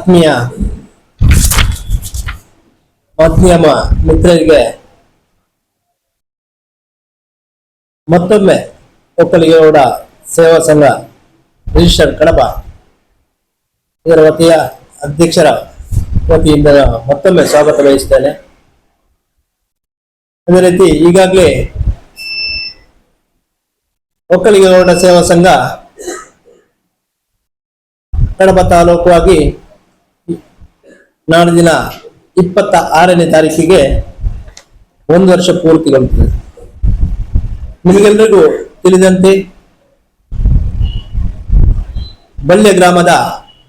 ಆತ್ಮೀಯ ಆತ್ಮೀಯ ಮಿತ್ರರಿಗೆ ಮತ್ತೊಮ್ಮೆ ಒಕ್ಕಲಿಗೌಡ ಸೇವಾ ಸಂಘ ರಿಜಿಸ್ಟರ್ ಕಡಬ ಇದರ ವತಿಯ ಅಧ್ಯಕ್ಷರ ವತಿಯಿಂದ ಮತ್ತೊಮ್ಮೆ ಸ್ವಾಗತ ಬಯಸ್ತೇನೆ. ಅದೇ ರೀತಿ ಈಗಾಗಲೇ ಒಕ್ಕಲಿಗೌಡ ಸೇವಾ ಸಂಘ ಕಡಬ ತಾಲೂಕು ಆಗಿ ನಾಳೆ ದಿನ ಇಪ್ಪತ್ತ ಆರನೇ ತಾರೀಕಿಗೆ ಒಂದು ವರ್ಷ ಪೂರ್ತಿಗೊಳ್ಳುತ್ತದೆ ನಿಮಗೆಲ್ಲರಿಗೂ ತಿಳಿದಂತೆ ಬಳ್ಳೆ ಗ್ರಾಮದ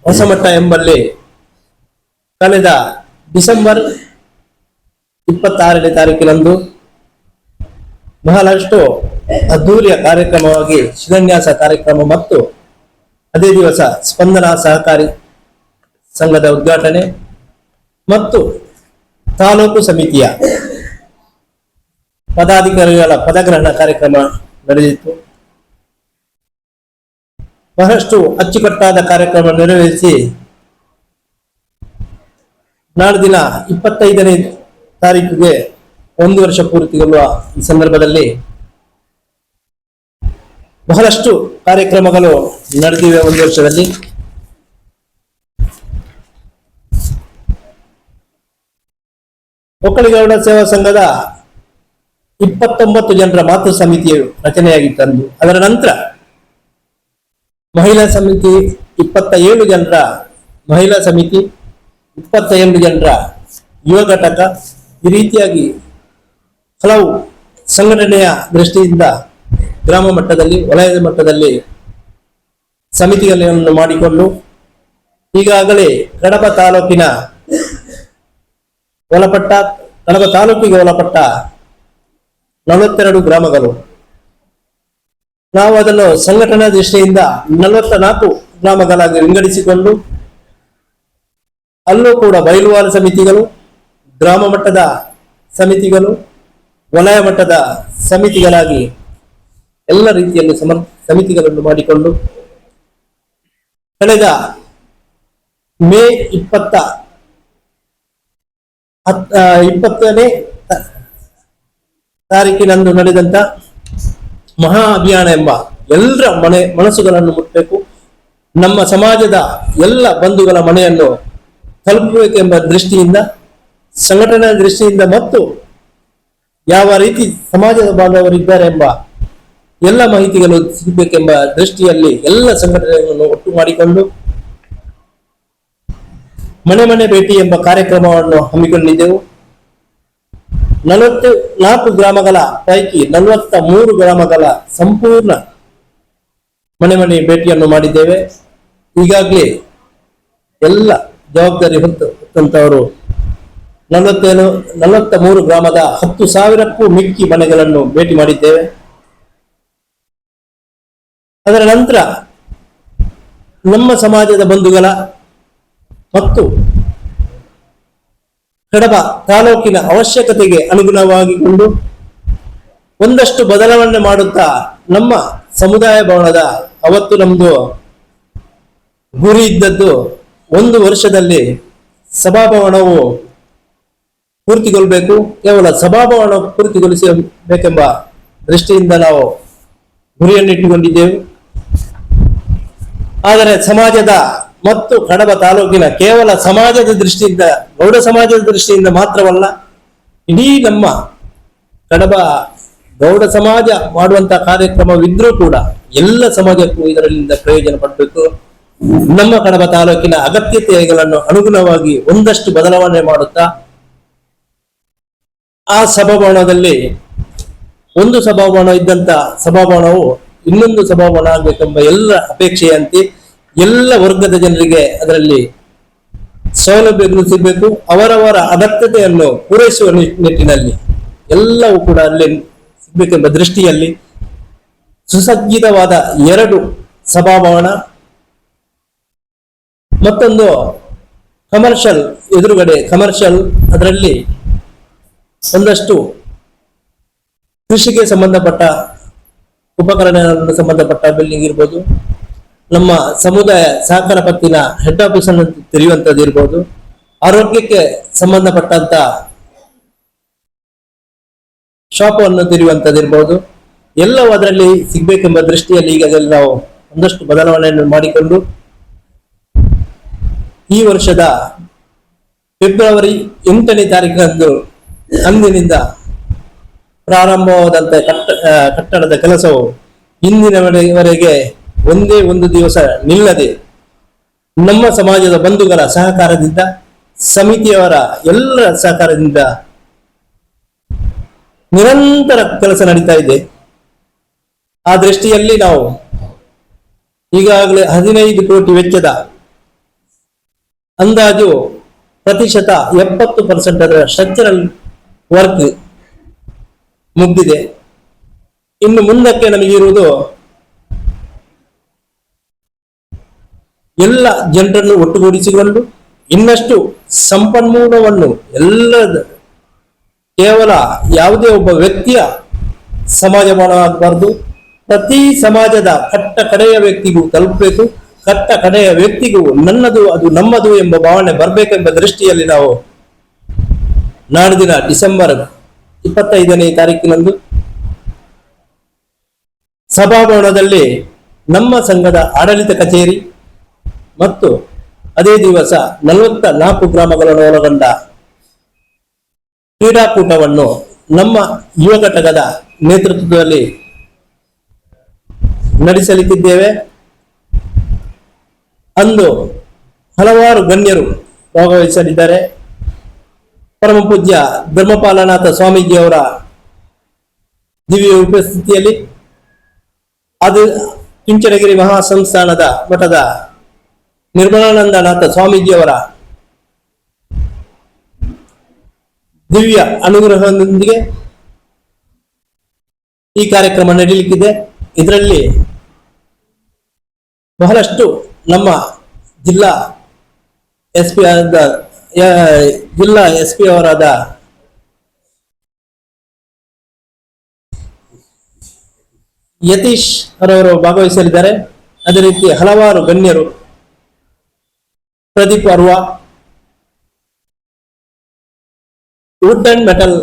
ಹೊಸಮಠ ಎಂಬಲ್ಲಿ ಕಳೆದ ಡಿಸೆಂಬರ್ ಇಪ್ಪತ್ತಾರನೇ ತಾರೀಕಿನಂದು ಬಹಳಷ್ಟು ಅದ್ಧೂರಿಯ ಕಾರ್ಯಕ್ರಮವಾಗಿ ಶಿಲಾನ್ಯಾಸ ಕಾರ್ಯಕ್ರಮ ಮತ್ತು ಅದೇ ದಿವಸ ಸ್ಪಂದನ ಸಹಕಾರಿ ಸಂಘದ ಉದ್ಘಾಟನೆ ಮತ್ತು ತಾಲೂಕು ಸಮಿತಿಯ ಪದಾಧಿಕಾರಿಗಳ ಪದಗ್ರಹಣ ಕಾರ್ಯಕ್ರಮ ನಡೆದಿತ್ತು. ಬಹಳಷ್ಟು ಅಚ್ಚುಕಟ್ಟಾದ ಕಾರ್ಯಕ್ರಮ ನೆರವೇರಿಸಿ ನಾಳೆ ದಿನ ಇಪ್ಪತ್ತೈದನೇ ತಾರೀಕಿಗೆ ಒಂದು ವರ್ಷ ಪೂರ್ತಿಗೊಳ್ಳುವ ಈ ಸಂದರ್ಭದಲ್ಲಿ ಬಹಳಷ್ಟು ಕಾರ್ಯಕ್ರಮಗಳು ನಡೆದಿವೆ ಒಂದು ವರ್ಷದಲ್ಲಿ. ಒಕ್ಕಲಿಗೌಡ ಸೇವಾ ಸಂಘದ ಇಪ್ಪತ್ತೊಂಬತ್ತು ಜನರ ಮಾತೃ ಸಮಿತಿಯು ರಚನೆಯಾಗಿತ್ತಂದು ಅದರ ನಂತರ ಮಹಿಳಾ ಸಮಿತಿ ಇಪ್ಪತ್ತ ಏಳು ಜನರ, ಮಹಿಳಾ ಸಮಿತಿ ಇಪ್ಪತ್ತ ಏಳು ಜನರ ಯುವ ಘಟಕ. ಈ ರೀತಿಯಾಗಿ ಹಲವು ಸಂಘಟನೆಯ ದೃಷ್ಟಿಯಿಂದ ಗ್ರಾಮ ಮಟ್ಟದಲ್ಲಿ, ವಲಯದ ಮಟ್ಟದಲ್ಲಿ ಸಮಿತಿಗಳನ್ನು ಮಾಡಿಕೊಂಡು, ಈಗಾಗಲೇ ಕಡಬ ತಾಲೂಕಿನ ಒಳಪಟ್ಟ ಕಡಬ ತಾಲೂಕಿಗೆ ಒಳಪಟ್ಟ ನಲವತ್ತೆರಡು ಗ್ರಾಮಗಳು. ನಾವು ಅದನ್ನು ಸಂಘಟನಾ ದೃಷ್ಟಿಯಿಂದ ನಲವತ್ತ ನಾಲ್ಕು ಗ್ರಾಮಗಳಾಗಿ ವಿಂಗಡಿಸಿಕೊಂಡು, ಅಲ್ಲೂ ಕೂಡ ಬಯಲುವಾರ ಸಮಿತಿಗಳು, ಗ್ರಾಮ ಮಟ್ಟದ ಸಮಿತಿಗಳು, ವಲಯ ಮಟ್ಟದ ಸಮಿತಿಗಳಾಗಿ ಎಲ್ಲ ರೀತಿಯಲ್ಲಿ ಸಮ ಸಮಿತಿಗಳನ್ನು ಮಾಡಿಕೊಂಡು, ಕಳೆದ ಮೇ ಇಪ್ಪತ್ತ ಹತ್- ಇಪ್ಪತ್ತನೇ ತಾರೀಕಿನಂದು ನಡೆದಂತ ಮಹಾ ಅಭಿಯಾನ ಎಂಬ ಎಲ್ಲರ ಮನೆ, ಮನಸ್ಸುಗಳನ್ನು ಮುಟ್ಟಬೇಕು. ನಮ್ಮ ಸಮಾಜದ ಎಲ್ಲ ಬಂಧುಗಳ ಮನೆಯನ್ನು ತಲುಪಬೇಕೆಂಬ ದೃಷ್ಟಿಯಿಂದ ಸಂಘಟನಾ ದೃಷ್ಟಿಯಿಂದ ಮತ್ತು ಯಾವ ರೀತಿ ಸಮಾಜದ ಬಾಂಧವರಿದ್ದಾರೆ ಎಂಬ ಎಲ್ಲ ಮಾಹಿತಿಗಳು ಸಿಗಬೇಕೆಂಬ ದೃಷ್ಟಿಯಲ್ಲಿ ಎಲ್ಲ ಸಂಘಟನೆಗಳನ್ನು ಒಟ್ಟು ಮಾಡಿಕೊಂಡು ಮನೆ ಮನೆ ಭೇಟಿ ಎಂಬ ಕಾರ್ಯಕ್ರಮವನ್ನು ಹಮ್ಮಿಕೊಂಡಿದ್ದೆವು. ನಲವತ್ತು ನಾಲ್ಕು ಗ್ರಾಮಗಳ ಪೈಕಿ ನಲವತ್ತ ಮೂರು ಗ್ರಾಮಗಳ ಸಂಪೂರ್ಣ ಮನೆ ಮನೆ ಭೇಟಿಯನ್ನು ಮಾಡಿದ್ದೇವೆ. ಈಗಾಗಲೇ ಎಲ್ಲ ಜವಾಬ್ದಾರಿ ಹೊತ್ತು ಹೊತ್ತಂತವರು ನಲವತ್ತೇನು ನಲವತ್ತ ಮೂರು ಗ್ರಾಮದ ಹತ್ತು ಸಾವಿರಕ್ಕೂ ಮಿಕ್ಕಿ ಮನೆಗಳನ್ನು ಭೇಟಿ ಮಾಡಿದ್ದೇವೆ. ಅದರ ನಂತರ ನಮ್ಮ ಸಮಾಜದ ಬಂಧುಗಳ ಮತ್ತು ಕಡಬ ತಾಲೂಕಿನ ಅವಶ್ಯಕತೆಗೆ ಅನುಗುಣವಾಗಿಕೊಂಡು ಒಂದಷ್ಟು ಬದಲಾವಣೆ ಮಾಡುತ್ತಾ ನಮ್ಮ ಸಮುದಾಯ ಭವನದ ಅವತ್ತು ನಮ್ದು ಗುರಿ ಇದ್ದದ್ದು ಒಂದು ವರ್ಷದಲ್ಲಿ ಸಭಾಭವನವು ಪೂರ್ತಿಗೊಳ್ಬೇಕು, ಕೇವಲ ಸಭಾಭವನ ಪೂರ್ತಿಗೊಳಿಸಬೇಕೆಂಬ ದೃಷ್ಟಿಯಿಂದ ನಾವು ಗುರಿಯನ್ನು ಇಟ್ಟುಕೊಂಡಿದ್ದೆವು ಆದರೆ ಸಮಾಜದ ಮತ್ತು ಕಡಬ ತಾಲೂಕಿನ ಕೇವಲ ಸಮಾಜದ ದೃಷ್ಟಿಯಿಂದ, ಗೌಡ ಸಮಾಜದ ದೃಷ್ಟಿಯಿಂದ ಮಾತ್ರವಲ್ಲ, ಇಡೀ ನಮ್ಮ ಕಡಬ ಗೌಡ ಸಮಾಜ ಮಾಡುವಂತಹ ಕಾರ್ಯಕ್ರಮವಿದ್ರೂ ಕೂಡ ಎಲ್ಲ ಸಮಾಜಕ್ಕೂ ಇದರಿಂದ ಪ್ರಯೋಜನ ಪಡಬೇಕು. ನಮ್ಮ ಕಡಬ ತಾಲೂಕಿನ ಅಗತ್ಯತೆಗಳನ್ನು ಅನುಗುಣವಾಗಿ ಒಂದಷ್ಟು ಬದಲಾವಣೆ ಮಾಡುತ್ತಾ, ಆ ಸಭಾಭವನದಲ್ಲಿ ಒಂದು ಸಭಾಭವನ ಇದ್ದಂತ ಸಭಾಭವನವು ಇನ್ನೊಂದು ಸಭಾಭವನ ಆಗಬೇಕೆಂಬ ಎಲ್ಲ ಅಪೇಕ್ಷೆಯಂತೆ ಎಲ್ಲ ವರ್ಗದ ಜನರಿಗೆ ಅದರಲ್ಲಿ ಸೌಲಭ್ಯಗಳು ಸಿಗಬೇಕು. ಅವರವರ ಅಗತ್ಯತೆಯನ್ನು ಪೂರೈಸುವ ನಿಟ್ಟಿನಲ್ಲಿ ಎಲ್ಲವೂ ಕೂಡ ಅಲ್ಲಿ ಸಿಗಬೇಕೆಂಬ ದೃಷ್ಟಿಯಲ್ಲಿ ಸುಸಜ್ಜಿತವಾದ ಎರಡು ಸಭಾಭವನ, ಮತ್ತೊಂದು ಕಮರ್ಷಿಯಲ್ ಎದುರುಗಡೆ ಕಮರ್ಷಿಯಲ್ ಅದರಲ್ಲಿ ಒಂದಷ್ಟು ಕೃಷಿಗೆ ಸಂಬಂಧಪಟ್ಟ ಉಪಕರಣಗಳನ್ನು ಸಂಬಂಧಪಟ್ಟ ಬಿಲ್ಡಿಂಗ್ ಇರ್ಬೋದು. ನಮ್ಮ ಸಮುದಾಯ ಸಹಕಾರ ಪತ್ತಿನ ಹೆಡ್ ಆಫೀಸ್ ಅನ್ನು ತೆರೆಯುವಂತದ್ದು ಇರ್ಬೋದು. ಆರೋಗ್ಯಕ್ಕೆ ಸಂಬಂಧಪಟ್ಟಂತ ಶಾಪ್ ಅನ್ನು ತೆರೆಯುವಂತದ್ದಿರ್ಬೋದು ಎಲ್ಲವೂ ಅದರಲ್ಲಿ ಸಿಗ್ಬೇಕೆಂಬ ದೃಷ್ಟಿಯಲ್ಲಿ ಈಗ ಅದರಲ್ಲಿ ನಾವು ಒಂದಷ್ಟು ಬದಲಾವಣೆಯನ್ನು ಮಾಡಿಕೊಂಡು ಈ ವರ್ಷದ ಫೆಬ್ರವರಿ ಎಂಟನೇ ತಾರೀಕಿನಂದು ಅಂದಿನಿಂದ ಪ್ರಾರಂಭವಾದಂತಹ ಕಟ್ಟ ಕಟ್ಟಡದ ಕೆಲಸವು ಇಂದಿನವರೆಗೆ ಒಂದೇ ಒಂದು ದಿವಸ ನಿಲ್ಲದೆ ನಮ್ಮ ಸಮಾಜದ ಬಂಧುಗಳ ಸಹಕಾರದಿಂದ, ಸಮಿತಿಯವರ ಎಲ್ಲರ ಸಹಕಾರದಿಂದ ನಿರಂತರ ಕೆಲಸ ನಡೀತಾ ಇದೆ. ಆ ದೃಷ್ಟಿಯಲ್ಲಿ ನಾವು ಈಗಾಗಲೇ ಹದಿನೈದು ಕೋಟಿ ವೆಚ್ಚದ ಅಂದಾಜು ಪ್ರತಿಶತ ಎಪ್ಪತ್ತು ಪರ್ಸೆಂಟ್ ಅದರ ಸ್ಟ್ರಕ್ಚರಲ್ ವರ್ಕ್ ಮುಗ್ದಿದೆ. ಇನ್ನು ಮುಂದಕ್ಕೆ ನಮಗಿರುವುದು ಎಲ್ಲ ಜನರನ್ನು ಒಟ್ಟುಗೂಡಿಸಿಕೊಂಡು ಇನ್ನಷ್ಟು ಸಂಪನ್ಮೂಲವನ್ನು ಎಲ್ಲ ಕೇವಲ ಯಾವುದೇ ಒಬ್ಬ ವ್ಯಕ್ತಿಯ ಸಮಾಜವಾಗಬಾರದು ಪ್ರತಿ ಸಮಾಜದ ಕಟ್ಟ ಕಡೆಯ ವ್ಯಕ್ತಿಗೂ ತಲುಪಬೇಕು. ಕಟ್ಟ ಕಡೆಯ ವ್ಯಕ್ತಿಗೂ ನನ್ನದು, ಅದು ನಮ್ಮದು ಎಂಬ ಭಾವನೆ ಬರಬೇಕೆಂಬ ದೃಷ್ಟಿಯಲ್ಲಿ ನಾವು ನಾಡಿದಿನ ಡಿಸೆಂಬರ್ ಇಪ್ಪತ್ತೈದನೇ ತಾರೀಕಿನಂದು ಸಭಾಭವನದಲ್ಲಿ ನಮ್ಮ ಸಂಘದ ಆಡಳಿತ ಕಚೇರಿ ಮತ್ತು ಅದೇ ದಿವಸ ನಲವತ್ತ ನಾಲ್ಕು ಗ್ರಾಮಗಳನ್ನು ಒಳಗೊಂಡ ಕ್ರೀಡಾಕೂಟವನ್ನು ನಮ್ಮ ಯುವ ಘಟಕದ ನೇತೃತ್ವದಲ್ಲಿ ನಡೆಸಲಿಕ್ಕಿದ್ದೇವೆ. ಅಂದು ಹಲವಾರು ಗಣ್ಯರು ಭಾಗವಹಿಸಲಿದ್ದಾರೆ. ಪರಮ ಪೂಜ್ಯ ಧರ್ಮಪಾಲನಾಥ ಸ್ವಾಮೀಜಿಯವರ ದಿವ್ಯ ಉಪಸ್ಥಿತಿಯಲ್ಲಿ ಅದು ಚುಂಚನಗಿರಿ ಮಹಾಸಂಸ್ಥಾನದ ಮಠದ ನಿರ್ಮಲಾನಂದನಾಥ ಸ್ವಾಮೀಜಿಯವರ ದಿವ್ಯ ಅನುಗ್ರಹದೊಂದಿಗೆ ಈ ಕಾರ್ಯಕ್ರಮ ನಡೀಲಿಕ್ಕಿದೆ. ಇದರಲ್ಲಿ ಬಹಳಷ್ಟು ನಮ್ಮ ಜಿಲ್ಲಾ ಎಸ್ ಪಿ ಆದ ಜಿಲ್ಲಾ ಎಸ್ ಪಿ ಅವರಾದ ಯತೀಶ್ ಅವರವರು ಭಾಗವಹಿಸಲಿದ್ದಾರೆ. ಅದೇ ರೀತಿ ಹಲವಾರು ಗಣ್ಯರು Pradeep Arva. Wood and metal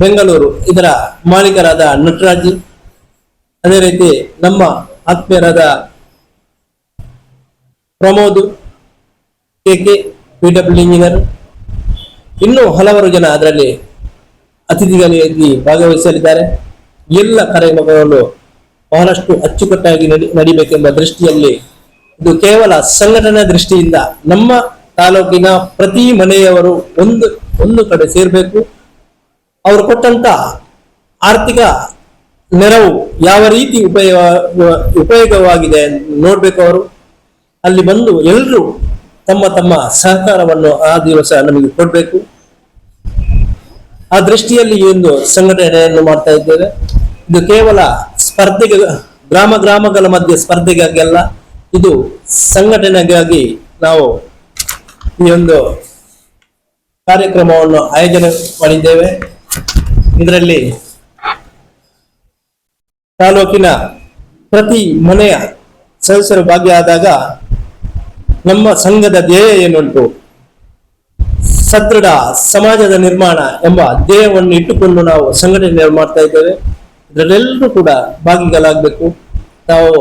Bengaluru, ಇದರ ಮಾಲೀಕರಾದ ನಟರಾಜ್. ಅದೇ ರೀತಿ ನಮ್ಮ ಆತ್ಮೀಯರಾದ Pramod, K K, P W engineer. ಇನ್ನೂ ಹಲವಾರು ಜನ ಅದರಲ್ಲಿ ಅತಿಥಿಗಳಾಗಿ ಭಾಗವಹಿಸಲಿದ್ದಾರೆ. ಎಲ್ಲ ಕಾರ್ಯಕ್ರಮಗಳು ಬಹಳಷ್ಟು ಅಚ್ಚುಕಟ್ಟಾಗಿ ನಡಿ ನಡಿಬೇಕೆಂಬ ದೃಷ್ಟಿಯಲ್ಲಿ ಇದು ಕೇವಲ ಸಂಘಟನಾ ದೃಷ್ಟಿಯಿಂದ ನಮ್ಮ ತಾಲೂಕಿನ ಪ್ರತಿ ಮನೆಯವರು ಒಂದು ಒಂದು ಕಡೆ ಸೇರಬೇಕು. ಅವರು ಕೊಟ್ಟಂತ ಆರ್ಥಿಕ ನೆರವು ಯಾವ ರೀತಿ ಉಪಯೋಗ ಉಪಯೋಗವಾಗಿದೆ ನೋಡ್ಬೇಕು ಅವರು. ಅಲ್ಲಿ ಬಂದು ಎಲ್ಲರೂ ತಮ್ಮ ತಮ್ಮ ಸಹಕಾರವನ್ನು ಆ ದಿವಸ ನಮಗೆ ಕೊಡಬೇಕು. ಆ ದೃಷ್ಟಿಯಲ್ಲಿ ಈ ಒಂದು ಸಂಘಟನೆಯನ್ನು ಮಾಡ್ತಾ ಇದ್ದೇವೆ. ಇದು ಕೇವಲ ಸ್ಪರ್ಧೆಗೆ, ಗ್ರಾಮ, ಗ್ರಾಮಗಳ ಮಧ್ಯೆ ಸ್ಪರ್ಧೆಗಾಗಿ ಅಲ್ಲ. ಇದು ಸಂಘಟನೆಗಾಗಿ ನಾವು ಈ ಒಂದು ಕಾರ್ಯಕ್ರಮವನ್ನು ಆಯೋಜನೆ ಮಾಡಿದ್ದೇವೆ. ಇದರಲ್ಲಿ ತಾಲೂಕಿನ ಪ್ರತಿ ಮನೆಯ ಸದಸ್ಯರು ಭಾಗಿಯಾದಾಗ ನಮ್ಮ ಸಂಘದ ಧ್ಯೇಯ ಏನುಂಟು? ಸದೃಢ ಸಮಾಜದ ನಿರ್ಮಾಣ ಎಂಬ ಧ್ಯೇಯವನ್ನು ಇಟ್ಟುಕೊಂಡು ನಾವು ಸಂಘಟನೆ ಮಾಡ್ತಾ ಇದ್ದೇವೆ. ಇದರಲ್ಲೆಲ್ಲರೂ ಕೂಡ ಭಾಗಿಗಳಾಗಬೇಕು. ನಾವು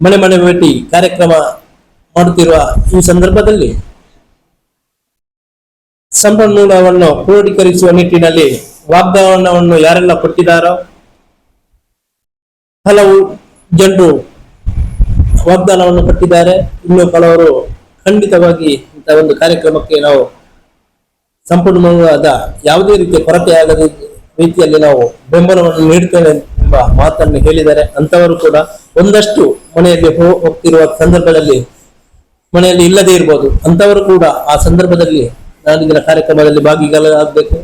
ಮನೆ ಮನೆ ಭೇಟಿ ಕಾರ್ಯಕ್ರಮ ಮಾಡುತ್ತಿರುವ ಈ ಸಂದರ್ಭದಲ್ಲಿ ಸಂಪನ್ಮೂಲವನ್ನು ಕ್ರೋಢೀಕರಿಸುವ ನಿಟ್ಟಿನಲ್ಲಿ ವಾಗ್ದಾನವನ್ನು ಯಾರೆಲ್ಲ ಕೊಟ್ಟಿದ್ದಾರೋ ಹಲವು ಜನರು ವಾಗ್ದಾನವನ್ನು ಕೊಟ್ಟಿದ್ದಾರೆ. ಇನ್ನು ಕೆಲವರು ಖಂಡಿತವಾಗಿ ಇಂಥ ಒಂದು ಕಾರ್ಯಕ್ರಮಕ್ಕೆ ನಾವು ಸಂಪನ್ಮೂಲದ ಯಾವುದೇ ರೀತಿಯ ಕೊರತೆ ಆಗದ ರೀತಿಯಲ್ಲಿ ನಾವು ಬೆಂಬಲವನ್ನು ನೀಡ್ತೇವೆ ಎಂಬ ಮಾತನ್ನು ಹೇಳಿದರೆ ಅಂತವರು ಕೂಡ ಒಂದಷ್ಟು ಮನೆಯಲ್ಲಿ ಹೋಗ್ತಿರುವ ಸಂದರ್ಭದಲ್ಲಿ ಮನೆಯಲ್ಲಿ ಇಲ್ಲದೆ ಇರ್ಬೋದು. ಅಂತವರು ಕೂಡ ಆ ಸಂದರ್ಭದಲ್ಲಿ ನಾಡಿನ ಕಾರ್ಯಕ್ರಮದಲ್ಲಿ ಭಾಗಿಗಳಾಗಬೇಕು.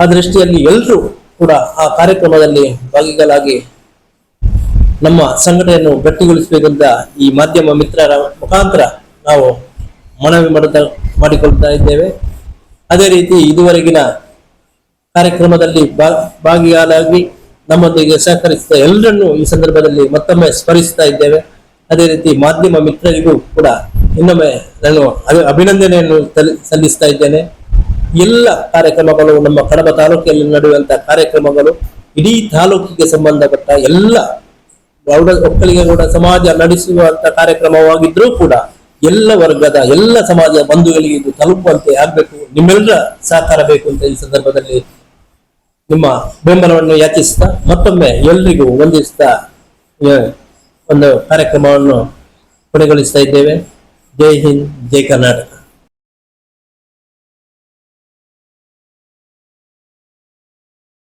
ಆ ದೃಷ್ಟಿಯಲ್ಲಿ ಎಲ್ಲರೂ ಕೂಡ ಆ ಕಾರ್ಯಕ್ರಮದಲ್ಲಿ ಭಾಗಿಗಳಾಗಿ ನಮ್ಮ ಸಂಘಟನೆಯನ್ನು ಗಟ್ಟಿಗೊಳಿಸಬೇಕಂತ ಈ ಮಾಧ್ಯಮ ಮಿತ್ರರ ಮುಖಾಂತರ ನಾವು ಮನವಿ ಮಾಡುತ್ತಾ ಮಾಡಿಕೊಳ್ತಾ ಇದ್ದೇವೆ. ಅದೇ ರೀತಿ ಇದುವರೆಗಿನ ಕಾರ್ಯಕ್ರಮದಲ್ಲಿ ಭಾಗಿಯಾಗಿ ನಮ್ಮೊಂದಿಗೆ ಸಹಕರಿಸಿದ ಎಲ್ಲರನ್ನೂ ಈ ಸಂದರ್ಭದಲ್ಲಿ ಮತ್ತೊಮ್ಮೆ ಸ್ಮರಿಸ್ತಾ ಇದ್ದೇವೆ. ಅದೇ ರೀತಿ ಮಾಧ್ಯಮ ಮಿತ್ರರಿಗೂ ಕೂಡ ಇನ್ನೊಮ್ಮೆ ನಾನು ಅಭಿ- ಅಭಿನಂದನೆಯನ್ನು ಸಲ್ಲಿ- ಸಲ್ಲಿಸ್ತಾ ಇದ್ದೇನೆ. ಎಲ್ಲ ಕಾರ್ಯಕ್ರಮಗಳು ನಮ್ಮ ಕಡಬ ತಾಲೂಕಿನಲ್ಲಿ ನಡೆಯುವಂತಹ ಕಾರ್ಯಕ್ರಮಗಳು, ಇಡೀ ತಾಲೂಕಿಗೆ ಸಂಬಂಧಪಟ್ಟ ಎಲ್ಲ ಗೌಡ ಕೂಡ ಸಮಾಜ ನಡೆಸುವಂತ ಕಾರ್ಯಕ್ರಮವಾಗಿದ್ರೂ ಕೂಡ ಎಲ್ಲ ವರ್ಗದ ಎಲ್ಲ ಸಮಾಜ ಬಂಧುಗಳಿಗೆ ಇದು ತಲುಪುವಂತೆ ಆಗ್ಬೇಕು. ನಿಮ್ಮೆಲ್ಲರ ಸಹಕಾರ ಬೇಕು ಅಂತ ಈ ಸಂದರ್ಭದಲ್ಲಿ ನಿಮ್ಮ ಬೆಂಬಲವನ್ನು ಯಾಚಿಸ್ತಾ ಮತ್ತೊಮ್ಮೆ ಎಲ್ರಿಗೂ ವಂದಿಸ್ತಾ ಒಂದು ಕಾರ್ಯಕ್ರಮವನ್ನು ಕೊನೆಗೊಳಿಸ್ತಾ ಇದ್ದೇವೆ. ಜೈ ಹಿಂದ್ ಜೈ ಕರ್ನಾಟಕ.